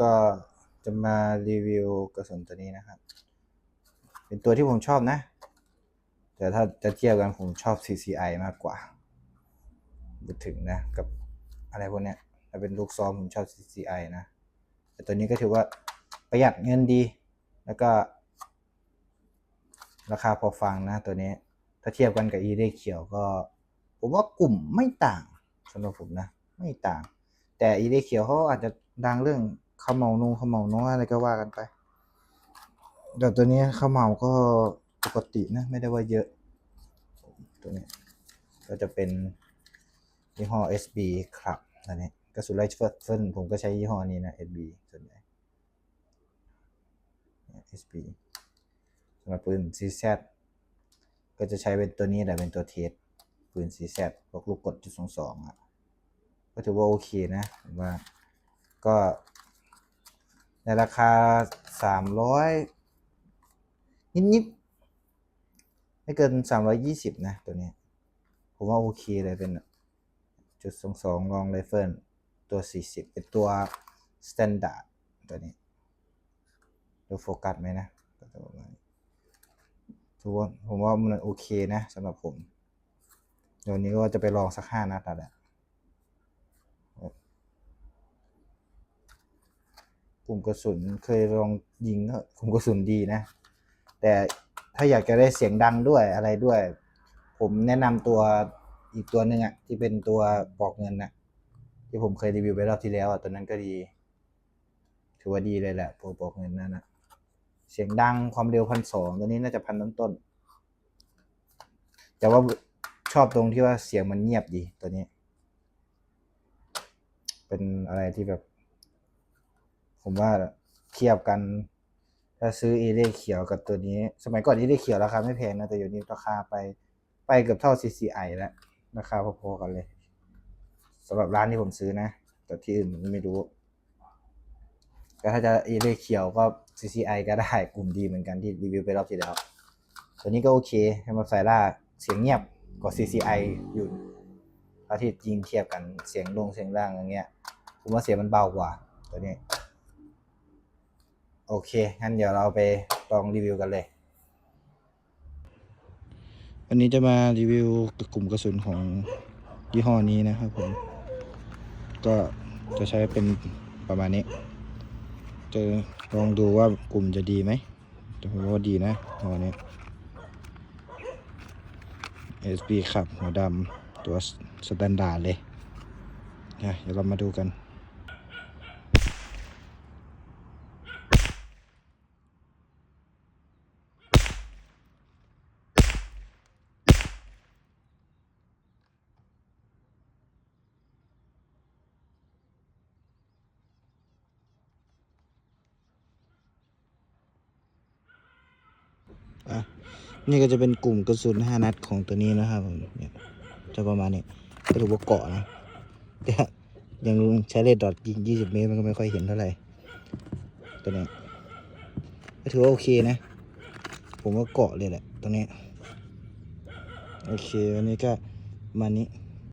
ก็จะมารีวิวกระสุนตัวนี้นะครับ เป็นตัวที่ผมชอบนะ แต่ถ้าจะเทียบกันผมชอบ CCI มากกว่าพูดถึงนะกับอะไรพวกเนี้ยถ้าเป็นลูกซองผมชอบ CCI นะ แต่ตัวนี้ก็ถือว่าประหยัดเงินดี แล้วก็ ราคาพอฟังนะตัวนี้ ถ้าเทียบกันกับอีเดเขียวก็ ผมว่ากลุ่มไม่ต่างสำหรับผมนะ ไม่ต่าง แต่อีเดเขียวเขาอาจจะดังเรื่อง ขมเหมานูขมเหมาน้อยอะไรก็ว่ากันไปแต่ตัวนี้ขมเหมาก็ปกตินะ ไม่ได้ว่าเยอะ ตัวนี้ ก็จะเป็นยี่ห้อ SB ครับอันนี้กระสุนไรเฟิลผมก็ใช้ยี่ห้อนี้นะ SB ส่วนใหญ่ SB สำหรับปืน CZ ก็จะใช้เป็นตัวนี้แหละเป็นตัวเทสปืน CZ พวกลูกกดจุดสองสองอะก็ถือว่าโอเคนะผมว่าก็ ในราคาสามร้อยนิดๆ ไม่เกินสามร้อยยี่สิบนะ ตัวนี้ ผมว่าโอเคเลยเป็นจุดสองสองลองไรเฟิลตัวสี่สิบเป็นตัวสแตนดาร์ดตัวนี้ ดูโฟกัสไหมนะก็จะประมาณนี้ทุกคนผมว่ามันโอเคนะสำหรับผมเดี๋ยวนี้ก็จะไปลองสักห้านัดแล้วแหละ กลุ่มกระสุนเคยลองยิงก็กลุ่มกระสุนดีนะ แต่ถ้าอยากจะได้เสียงดังด้วยอะไรด้วย ผมแนะนำตัวอีกตัวหนึ่งอะที่เป็นตัวปอกเงินนะที่ผมเคยรีวิวไปรอบที่แล้วอะตัวนั้นก็ดี ถือว่าดีเลยแหละโปรปอกเงินนั่นนะเสียงดังความเร็วพันสองตัวนี้น่าจะพันต้นต้นแต่ว่าชอบตรงที่ว่าเสียงมันเงียบดีตัวนี้ เป็นอะไรที่แบบ ผมว่าเทียบกัน ถ้าซื้อเอเล่เขียวกับตัวนี้ สมัยก่อนเอเล่เขียวราคาไม่แพงนะ แต่เดี๋ยวนี้ราคาไปไปเกือบเท่า CCI แล้วราคาพอๆกันเลยสำหรับร้านที่ผมซื้อนะ แต่ที่อื่นผมไม่รู้ก็ถ้าจะเอเล่เขียวก็ CCI ก็ได้กลุ่มดีเหมือนกันที่รีวิวไปรอบที่แล้ว ตัวนี้ก็โอเคให้มาใส่ล่าเสียงเงียบกว่า CCI อยู่ถ้าที่จริงเทียบกันเสียงลงเสียงล่างอย่างเงี้ย ผมว่าเสียงมันเบากว่าตัวนี้ โอเค งั้นเดี๋ยวเราไปลองรีวิวกันเลย วันนี้จะมารีวิวกลุ่มกระสุนของยี่ห้อนี้นะครับผม ก็จะใช้เป็นประมาณนี้ จะลองดูว่ากลุ่มจะดีไหมแต่ผมว่าดีนะห้อนี้ SB ครับหัวดำตัวสแตนดาร์ดเลยนะเดี๋ยวเรามาดูกัน อะนี่ก็จะเป็นกลุ่มกระสุนห้านัดของตัวนี้นะครับผมเนี่ยจะประมาณนี้ก็ถือว่าเกาะนะแต่ยังใช้เลดดอทยิงยี่สิบเมตรมันก็ไม่ค่อยเห็นเท่าไหร่ตัวนี้ก็ถือว่าโอเคนะ ผมว่าเกาะเลยแหละตัวนี้โอเควันนี้ก็มานี้